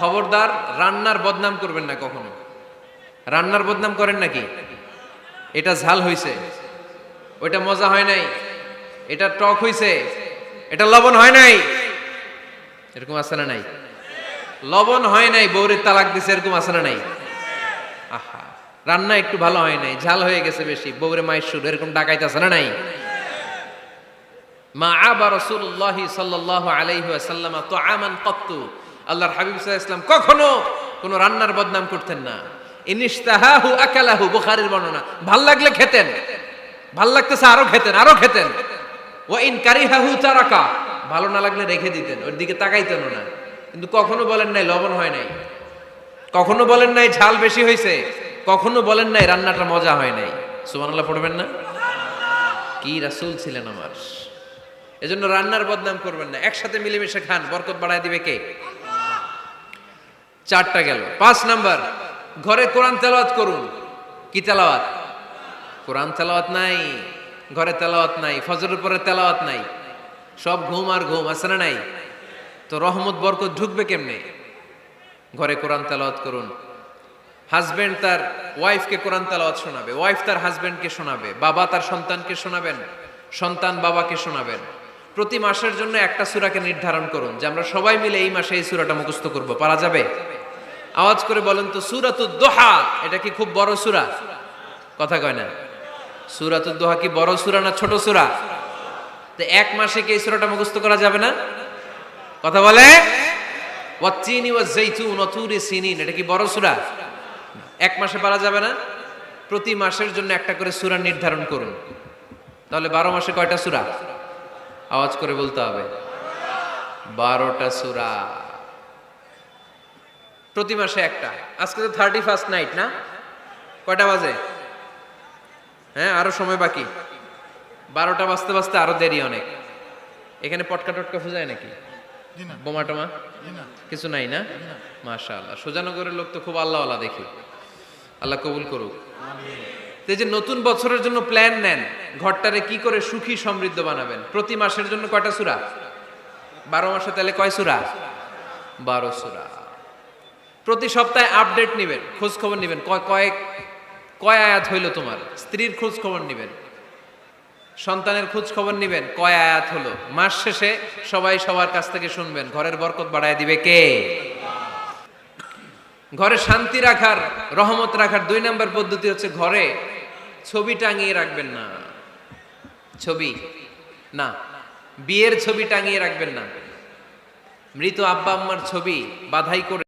খবরদার, রান্নার বদনাম করবেন না কখনো। রান্নার বদনাম করেন নাকি? এটা ঝাল হইছে। ওইটা মজা হয় নাই। এটা টক হইছে। এটা লবণ হয় নাই। এরকম আছে না নাই? লবণ হয় নাই, বউরে তালাক দিছে, এরকম আছে না নাই? আহা, রান্না একটু ভালো হয় নাই, ঝাল হয়ে গেছে বেশি, বউরে মায়ের সুর এরকম ডাকাইতে আছে না নাই? মা আবা রাসূলুল্লাহ সাল্লাল্লাহু আলাইহি ওয়াসাল্লাম তুআমান কত্তু আল্লাহর হাবিব ওয়াসাল্লাম কখনো কোনো রান্নার বদনাম করতেন না। আকালাহু বর্ণনা। ভালো লাগলে খেতেন। ভালো লাগতেছে আরও খেতেন আরও খেতেন। ওয়া ইন কারিহাহু তারাকা, ভালো না লাগলে রেখে দিতেন, ওর দিকে তাকাইতেন না। কিন্তু কখনো বলেন নাই, লবণ হয় নাই। কখনো বলেন নাই, ঝাল বেশি হয়েছে কখনো বলেন নাই, রান্নাটা মজা হয় নাই। সুবহানাল্লাহ পড়বেন না? কি রাসূল ছিলেন আমার। এজন্য রান্নার বদনাম করবেন না। একসাথে মিলেমিশে খান, বরকত বাড়ায় দিবে কে? চারটা গেল। পাঁচ নাম্বার, ঘরে কোরআন তেলাওয়াত করুন। কি তেলাওয়াত? কোরআন তেলাওয়াত নাই, ঘরে তেলাওয়াত নাই, ফজরের পরে তেলাওয়াত নাই। সব ঘুম আর ঘুম, আছে না নাই? তো রহমত, বরকত ঢুকবে কেমনে? ঘরে কোরআন তেলাওয়াত করুন। হাজবেন্ড তার ওয়াইফকে কোরআন তেলাওয়াত শোনাবে। ওয়াইফ তার হাজবেন্ডকে শোনাবে। বাবা তার সন্তানকে শোনাবেন। সন্তান বাবাকে শোনাবেন। প্রতি মাসের জন্য একটা সূরাকে নির্ধারণ করুন, যে আমরা সবাই মিলে এই মাসে এই সূরাটা মুখস্থ করব। পারা যাবে? আওয়াজ করে বলেন তো, সূরাতুদ দোহা, এটা কি খুব বড় সুরা? কথা কয় না। সূরাতুদ দোহা কি বড় সুরা না ছোট সুরা? তো এক মাসে কি এই সূরাটা মুখস্থ করা যাবে না? কথা বলে? ওয়াচ্চিনি ওয়া জাইতুন ওয়া তুরি সিনিন, এটা কি বড় সূরা? এক মাসে পারা যাবে না? প্রতি মাসের জন্য একটা করে সূরা নির্ধারণ করুন। তাহলে বারো মাসে কয়টা সূরা? আওয়াজ করে বলতে হবে। বারোটা সূরা। প্রতি মাসে একটা। আজকে তো থার্টি ফার্স্ট নাইট না? কয়টা বাজে? হ্যাঁ আরও সময় বাকি। বারোটা বাজতে বাজতে আরও দেরি অনেক। এখানে পটকা টটকা ফুজায় নাকি? বোমা টোমা? কিছু নাই না? মাশা আল্লাহ সোজানগরের লোক তো খুব আল্লাহ আল্লাহ দেখি। আল্লাহ কবুল করুক। তো যে নতুন বছরের জন্য প্ল্যান নেন ঘরটারে কি করে সুখী সমৃদ্ধ বানাবেন? প্রতি মাসের জন্য কয়টা সুরা? বারো মাসে তাহলে কয় সুরা? বারো সুরা। প্রতি সপ্তাহে আপডেট নেবেন খোঁজ খবর নেবেন। কয় কয়েক কয় আয়াত হইল তোমার? স্ত্রীর খোঁজ খবর নেবেন, সন্তানের খোঁজ খবর নেবেন, কয় আয়াত হলো? মাস শেষে সবাই সবার কাছ থেকে শুনবেন, ঘরের বরকত বাড়ায় দিবে কে? ঘরে শান্তি রাখার, রহমত রাখার দুই নম্বর পদ্ধতি হচ্ছে ঘরে ছবি টাঙিয়ে রাখবেন না। ছবি? না, বিয়ের ছবি টাঙিয়ে রাখবেন না। মৃত আব্বা আম্মার ছবি বাধাই করে